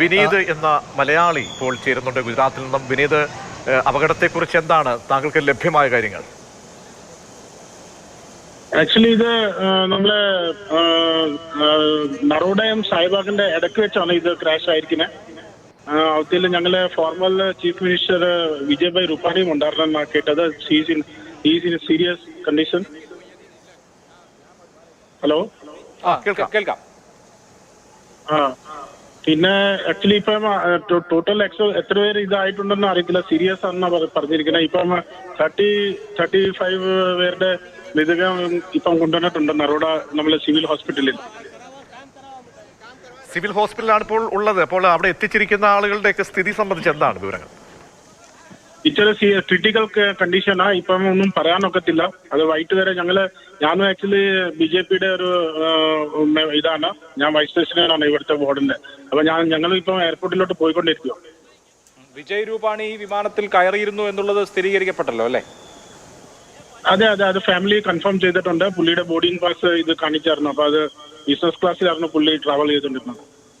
വിനീത് എന്ന മലയാളി ഇപ്പോൾ ചേരുന്നുണ്ട് ഗുജറാത്തിൽ നിന്നും. വിനീത് അപകടത്തെ അപകടത്തെക്കുറിച്ച് എന്താണ് താങ്കൾക്ക് ലഭ്യമായ കാര്യങ്ങൾ? ആക്ച്വലി ഇത് നമ്മൾ നറോഡയും സായിബാഗിന്റെ ഇടയ്ക്ക് വെച്ചാണ് ഇത് ക്രാഷ് ആയിരിക്കുന്നത് അവത്തിൽ ഞങ്ങൾ ഫോർമൽ ചീഫ് മിനിസ്റ്റർ വിജയ്ഭായ് റുപാനിയും ഉണ്ടായിരുന്ന കേട്ടത്. Is in is in serious condition hello കേൾക്കാം. കേൾക്കാം. ആ പിന്നെ ആക്ച്വലി ഇപ്പം ടോട്ടൽ എക്സോ എത്ര പേര് ഇതായിട്ടുണ്ടെന്ന് അറിയത്തില്ല. സീരിയസ് ആണെന്നാ പറ- പറഞ്ഞിരിക്കുന്നത്. ഇപ്പം തേർട്ടി തേർട്ടി ഫൈവ് പേരുടെ മൃതദേഹം ഇപ്പം കൊണ്ടുവന്നിട്ടുണ്ട് നറോഡ നമ്മളെ സിവിൽ ഹോസ്പിറ്റലിൽ സിവിൽ ഹോസ്പിറ്റലാണ് ഇപ്പോൾ ഉള്ളത്. അപ്പോൾ അവിടെ എത്തിച്ചിരിക്കുന്ന ആളുകളുടെയൊക്കെ സ്ഥിതി സംബന്ധിച്ച് എന്താണ് വിവരങ്ങൾ? ഇച്ചിരി ക്രിട്ടിക്കൽ കണ്ടീഷനാ ഇപ്പം ഒന്നും പറയാനൊക്കത്തില്ല അത് വൈകിട്ട് വരെ ഞങ്ങൾ ഞാനും ആക്ച്വലി ബി ജെ പിയുടെ ഒരു ഇതാണ്. ഞാൻ വൈസ് പ്രസിഡന്റാണ് ഇവിടുത്തെ ബോർഡിന്റെ അപ്പൊ ഞാൻ ഞങ്ങൾ ഇപ്പം എയർപോർട്ടിലോട്ട് പോയിക്കൊണ്ടിരിക്കുക വിജയ് രൂപാണി ഈ വിമാനത്തിൽ കയറിയിരുന്നു എന്നുള്ളത് സ്ഥിരീകരിക്കപ്പെട്ടല്ലോ അല്ലേ? അതെ അതെ അത് ഫാമിലി കൺഫേം ചെയ്തിട്ടുണ്ട്. പുള്ളിയുടെ ബോർഡിംഗ് പാസ് ഇത് കാണിച്ചായിരുന്നു. അപ്പൊ അത് ബിസിനസ് ക്ലാസ്സിലായിരുന്നു പുള്ളി ട്രാവൽ ചെയ്തിട്ടുണ്ടായിരുന്നത്